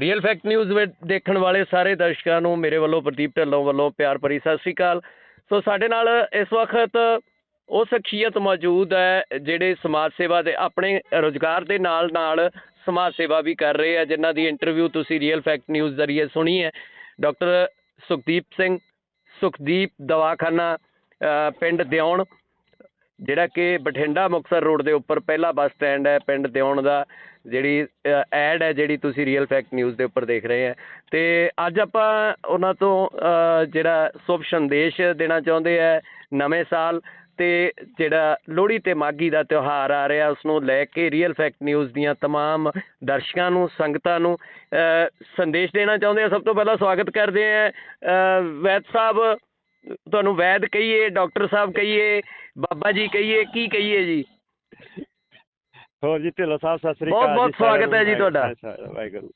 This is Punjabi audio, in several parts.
ਰੀਅਲ ਫੈਕਟ ਨਿਊਜ਼ ਵਿੱਚ ਦੇਖਣ ਵਾਲੇ ਸਾਰੇ ਦਰਸ਼ਕਾਂ ਨੂੰ ਮੇਰੇ ਵੱਲੋਂ ਪ੍ਰਦੀਪ ਢੱਲੋਂ ਵੱਲੋਂ ਪਿਆਰ ਭਰੀ ਸਤਿ ਸ੍ਰੀ ਅਕਾਲ। ਸੋ ਸਾਡੇ ਨਾਲ ਇਸ ਵਕਤ ਉਹ ਸ਼ਖਸੀਅਤ ਮੌਜੂਦ ਹੈ, ਜਿਹੜੇ ਸਮਾਜ ਸੇਵਾ ਦੇ ਆਪਣੇ ਰੋਜ਼ਗਾਰ ਦੇ ਨਾਲ ਨਾਲ ਸਮਾਜ ਸੇਵਾ ਵੀ ਕਰ ਰਹੇ ਆ, ਜਿਨ੍ਹਾਂ ਦੀ ਇੰਟਰਵਿਊ ਤੁਸੀਂ ਰੀਅਲ ਫੈਕਟ ਨਿਊਜ਼ ਜ਼ਰੀਏ ਸੁਣੀ ਹੈ। ਡਾਕਟਰ ਸੁਖਦੀਪ ਸਿੰਘ, ਸੁਖਦੀਪ ਦਵਾਖਾਨਾ ਪਿੰਡ ਦਿਉਣ ਜਿਹੜਾ ਕਿ ਬਠਿੰਡਾ ਮੁਕਤਸਰ ਰੋਡ ਦੇ ਉੱਪਰ ਪਹਿਲਾ ਬੱਸ ਸਟੈਂਡ ਹੈ ਪਿੰਡ ਦਿਉਣ ਦਾ ਜਿਹੜੀ ਐਡ ਹੈ ਜਿਹੜੀ ਤੁਸੀਂ ਰੀਅਲ ਫੈਕਟ ਨਿਊਜ਼ ਦੇ ਉੱਪਰ ਦੇਖ ਰਹੇ ਆ ਤੇ ਅੱਜ ਆਪਾਂ ਉਹਨਾਂ ਤੋਂ ਅ, ਜਿਹੜਾ ਸ਼ੁਭ ਸੰਦੇਸ਼ ਦੇਣਾ ਚਾਹੁੰਦੇ ਆ ਨਵੇਂ ਸਾਲ ਤੇ ਜਿਹੜਾ ਲੋਹੜੀ ਤੇ ਮਾਗੀ ਦਾ ਤਿਉਹਾਰ ਆ ਰਿਹਾ ਉਸ ਨੂੰ ਲੈ ਕੇ ਰੀਅਲ ਫੈਕਟ ਨਿਊਜ਼ ਦੀਆਂ तमाम ਦਰਸ਼ਕਾਂ ਨੂੰ ਸੰਗਤਾਂ ਨੂੰ ਅ, ਸੰਦੇਸ਼ ਦੇਣਾ ਚਾਹੁੰਦੇ ਆ ਸਭ ਤੋਂ ਪਹਿਲਾਂ ਸਵਾਗਤ ਕਰਦੇ ਆ ਅ, ਵੈਦ ਸਾਹਿਬ ਤੁਹਾਨੂੰ ਵੈਦ ਕਹੀਏ ਡਾਕਟਰ ਸਾਹਿਬ ਕਹੀਏ ਬਾਬਾ ਜੀ ਕਹੀਏ ਕੀ ਕਹੀਏ ਜੀ? ਹੋਰ ਜੀ ਢਿੱਲੋਂ ਸਾਹਿਬ ਸਤਿ ਸ੍ਰੀ ਬਹੁਤ- ਅਕਾਲ ਬਹੁਤ ਸਾਰਿਆਂ ਸਵਾਗਤ ਹੈ ਜੀ। ਤੁਹਾਡਾ। ਵਾਹਿਗੁਰੂ,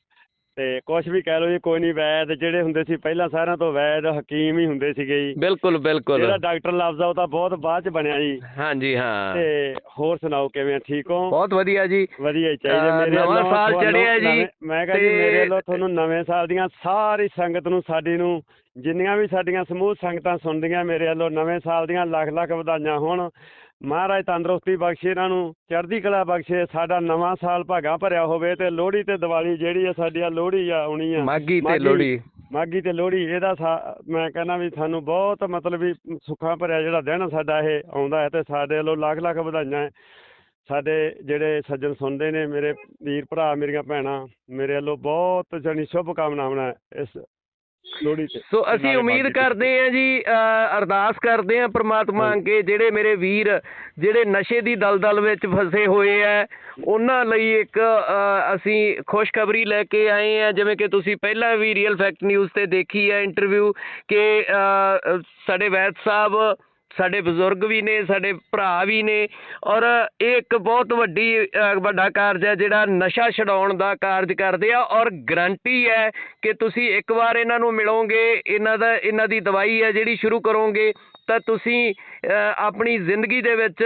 ਤੇ ਕੁਛ ਵੀ ਕਹਿ ਲਓ ਜੀ ਕੋਈ ਨਹੀਂ ਵੈਦ ਜਿਹੜੇ ਹੁੰਦੇ ਸੀ ਪਹਿਲਾਂ ਸਾਰਿਆਂ ਤੋਂ ਵੈਦ ਹਕੀਮ ਹੀ ਹੁੰਦੇ ਸੀਗੇ ਜੀ। ਬਿਲਕੁਲ ਬਿਲਕੁਲ। ਜਿਹੜਾ ਡਾਕਟਰ ਲਫ਼ਜ਼ ਆ ਉਹ ਤਾਂ ਬਹੁਤ ਬਾਅਦ ਚ ਬਣਿਆ ਜੀ। ਹਾਂਜੀ ਹਾਂ। ਤੇ ਹੋਰ ਸੁਣਾਓ ਕਿਵੇਂ ਆ, ਠੀਕ ਹੋ? ਬਹੁਤ ਵਧੀਆ ਜੀ। ਵਧੀਆ ਹੀ ਚਾਹੀਦੇ। ਮੇਰੇ ਨਵਾਂ ਸਾਲ ਚੜ੍ਹਿਆ ਜੀ, ਮੈਂ ਕਿਹਾ ਜੀ ਮੇਰੇ ਵੱਲੋਂ ਤੁਹਾਨੂੰ ਨਵੇਂ ਸਾਲ ਦੀਆਂ ਸਾਰੀ ਸੰਗਤ ਨੂੰ ਸਾਡੀ ਨੂੰ ਜਿੰਨੀਆਂ ਵੀ ਸਾਡੀਆਂ ਸਮੂਹ ਸੰਗਤਾਂ ਸੁਣਦੀਆਂ ਮੇਰੇ ਵੱਲੋਂ ਨਵੇਂ ਸਾਲ ਦੀਆਂ ਲੱਖ ਲੱਖ ਵਧਾਈਆਂ ਹੋਣ ਮਹਾਰਾਜ ਤੰਦਰੁਸਤੀ ਬਖਸ਼ੇ ਇਹਨਾਂ ਨੂੰ ਚੜ੍ਹਦੀ ਕਲਾ ਬਖਸ਼ੇ ਸਾਡਾ ਨਵਾਂ ਸਾਲ ਭਾਗਾ ਭਰਿਆ ਹੋਵੇ ਤੇ ਲੋਹੜੀ ਤੇ ਦੀਵਾਲੀ ਜਿਹੜੀ ਆ ਸਾਡੀ ਆ ਲੋਹੜੀ ਆ ਆਉਣੀ ਆ ਮਾਗੀ ਤੇ ਲੋਹੜੀ ਮਾਗੀ ਤੇ ਲੋਹੜੀ ਇਹਦਾ ਮੈਂ ਕਹਿੰਦਾ ਵੀ ਸਾਨੂੰ ਬਹੁਤ ਮਤਲਬ ਵੀ ਸੁੱਖਾਂ ਭਰਿਆ ਜਿਹੜਾ ਦਿਨ ਸਾਡਾ ਇਹ ਆਉਂਦਾ ਹੈ ਤੇ ਸਾਡੇ ਵੱਲੋਂ ਲੱਖ ਲੱਖ ਵਧਾਈਆਂ। ਸਾਡੇ ਜਿਹੜੇ ਸੱਜਣ ਸੁਣਦੇ ਨੇ ਮੇਰੇ ਵੀਰ ਭਰਾ ਮੇਰੀਆਂ ਭੈਣਾਂ ਮੇਰੇ ਵੱਲੋਂ ਬਹੁਤ ਜਾਣੀ ਸ਼ੁਭ ਕਾਮਨਾਵਾਂ ਇਸ ਲੋਹੜੀ ਤੇ ਸੋ ਅਸੀਂ ਉਮੀਦ। ਕਰਦੇ ਹਾਂ ਜੀ ਅਰਦਾਸ ਕਰਦੇ ਹਾਂ ਪ੍ਰਮਾਤਮਾ। ਅੱਗੇ ਜਿਹੜੇ ਮੇਰੇ ਵੀਰ ਜਿਹੜੇ ਨਸ਼ੇ ਦੀ ਦਲਦਲ ਵਿੱਚ ਫਸੇ ਹੋਏ ਆ ਉਹਨਾਂ ਲਈ ਇੱਕ ਅਸੀਂ ਖੁਸ਼ਖਬਰੀ ਲੈ ਕੇ ਆਏ ਆ ਜਿਵੇਂ ਕਿ ਤੁਸੀਂ ਪਹਿਲਾਂ ਵੀ ਰੀਅਲ ਫੈਕਟ ਨਿਊਜ਼ ਤੇ ਦੇਖੀ ਹੈ ਇੰਟਰਵਿਊ ਕਿ ਸਾਡੇ ਵੈਦ ਸਾਹਿਬ ਸਾਡੇ ਬਜ਼ੁਰਗ ਵੀ ਨੇ, ਸਾਡੇ ਭਰਾ ਵੀ ਨੇ ਔਰ ਇਹ ਇੱਕ ਬਹੁਤ ਵੱਡੀ ਵੱਡਾ ਕਾਰਜ ਹੈ ਜਿਹੜਾ ਨਸ਼ਾ ਛਡਾਉਣ ਦਾ ਕਾਰਜ ਕਰਦੇ ਆ ਔਰ ਗਰੰਟੀ ਹੈ ਕਿ ਤੁਸੀਂ ਇੱਕ ਵਾਰ ਇਹਨਾਂ ਨੂੰ ਮਿਲੋਗੇ, ਇਹਨਾਂ ਦਾ, ਇਹਨਾਂ ਦੀ ਦਵਾਈ ਹੈ ਜਿਹੜੀ ਸ਼ੁਰੂ ਕਰੋਗੇ ਤਾਂ ਤੁਸੀਂ ਆਪਣੀ ਜ਼ਿੰਦਗੀ ਦੇ ਵਿੱਚ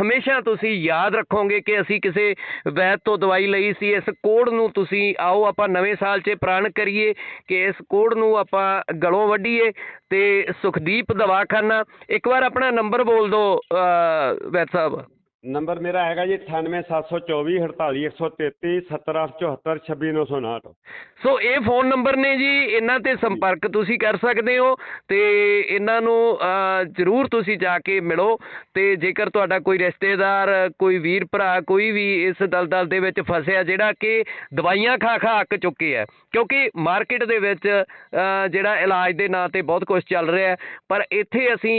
ਹਮੇਸ਼ਾ ਤੁਸੀਂ ਯਾਦ ਰੱਖੋਗੇ ਕਿ ਅਸੀਂ ਕਿਸੇ ਵੈਦ ਤੋਂ ਦਵਾਈ ਲਈ ਸੀ। ਇਸ ਕੋੜ ਨੂੰ ਤੁਸੀਂ ਆਓ, ਆਪਾਂ ਨਵੇਂ ਸਾਲ 'ਚ ਪ੍ਰਾਣ ਕਰੀਏ ਕਿ ਇਸ ਕੋੜ ਨੂੰ ਆਪਾਂ ਗਲੋਂ ਵੱਢੀਏ ਤੇ ਸੁਖਦੀਪ ਦਵਾਖਾਨਾ, ਇੱਕ ਵਾਰ ਆਪਣਾ ਨੰਬਰ ਬੋਲ ਦਿਓ ਵੈਦ ਸਾਹਿਬ। ਨੰਬਰ ਮੇਰਾ ਹੈਗਾ ਜੀ 98724 48133 70874 26959 ਸੋ ਇਹ ਫੋਨ ਨੰਬਰ ਨੇ ਜੀ, ਇਹਨਾਂ ਤੇ ਸੰਪਰਕ ਤੁਸੀਂ ਕਰ ਸਕਦੇ ਹੋ ਤੇ ਇਹਨਾਂ ਨੂੰ ਜ਼ਰੂਰ ਤੁਸੀਂ ਜਾ ਕੇ ਮਿਲੋ ਤੇ ਜੇਕਰ ਤੁਹਾਡਾ ਕੋਈ ਰਿਸ਼ਤੇਦਾਰ, ਕੋਈ ਵੀਰ ਭਰਾ, ਕੋਈ ਵੀ ਇਸ ਦਲਦਲ ਦੇ ਵਿੱਚ ਫਸਿਆ ਜਿਹੜਾ ਕਿ ਦਵਾਈਆਂ ਖਾ ਖਾ ਅੱਕ ਚੁੱਕੇ ਆ, ਕਿਉਂਕਿ ਮਾਰਕੀਟ ਦੇ ਵਿੱਚ ਜਿਹੜਾ ਇਲਾਜ ਦੇ ਨਾਂ ਤੇ ਬਹੁਤ ਕੁਝ ਚੱਲ ਰਿਹਾ, ਪਰ ਇੱਥੇ ਅਸੀਂ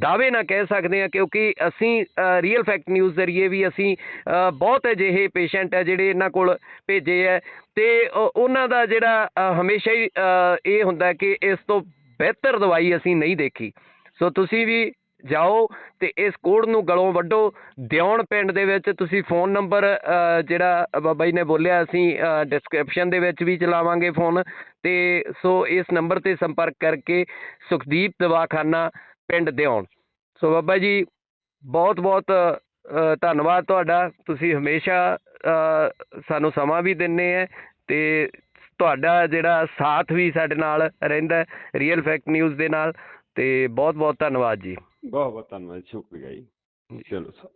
ਦਾਅਵੇ ਨਾ ਕਹਿ ਸਕਦੇ ਹਾਂ ਕਿਉਂਕਿ ਅਸੀਂ ਰੀਅਲ ਫੈਕਟ ਨਿਊਜ਼ ਜ਼ਰੀਏ ਵੀ ਅਸੀਂ ਬਹੁਤ ਅਜਿਹੇ ਪੇਸ਼ੈਂਟ ਹੈ ਜਿਹੜੇ ਇਹਨਾਂ ਕੋਲ ਭੇਜੇ ਹੈ ਤੇ ਉਹਨਾਂ ਦਾ ਜਿਹੜਾ ਹਮੇਸ਼ਾ ਹੀ ਇਹ ਹੁੰਦਾ ਕਿ ਇਸ ਤੋਂ ਬਿਹਤਰ ਦਵਾਈ ਅਸੀਂ ਨਹੀਂ ਦੇਖੀ। ਸੋ ਤੁਸੀਂ ਵੀ ਜਾਓ ਤੇ ਇਸ ਕੋਡ ਨੂੰ ਗਲੋਂ ਵੱਢੋ। ਦਿਉਣ ਪਿੰਡ ਦੇ ਵਿੱਚ ਤੁਸੀਂ ਫੋਨ ਨੰਬਰ ਜਿਹੜਾ ਬਾਬਾ ਜੀ ਨੇ ਬੋਲਿਆ, ਅਸੀਂ ਡਿਸਕ੍ਰਿਪਸ਼ਨ ਦੇ ਵਿੱਚ ਵੀ ਚਲਾਵਾਂਗੇ ਫੋਨ ਤੇ ਸੋ ਇਸ ਨੰਬਰ ਤੇ ਸੰਪਰਕ ਕਰਕੇ ਸੁਖਦੀਪ ਦਵਾਖਾਨਾ ਪਿੰਡ ਦਿਉਣ ਸੋ ਬਾਬਾ ਜੀ ਬਹੁਤ ਬਹੁਤ ਧੰਨਵਾਦ ਤੁਹਾਡਾ। ਤੁਸੀਂ ਹਮੇਸ਼ਾ ਸਾਨੂੰ ਸਮਾਂ ਵੀ ਦਿੰਦੇ ਹੈ ਅਤੇ ਤੁਹਾਡਾ ਜਿਹੜਾ ਸਾਥ ਵੀ ਸਾਡੇ ਨਾਲ ਰਹਿੰਦਾ ਰੀਅਲ ਫੈਕਟ ਨਿਊਜ਼ ਦੇ ਨਾਲ। ਅਤੇ ਬਹੁਤ ਬਹੁਤ ਧੰਨਵਾਦ ਜੀ। ਬਹੁਤ ਬਹੁਤ ਧੰਨਵਾਦ ਸ਼ੁਕਰੀਆ ਜੀ। ਚਲੋ ਸਰ।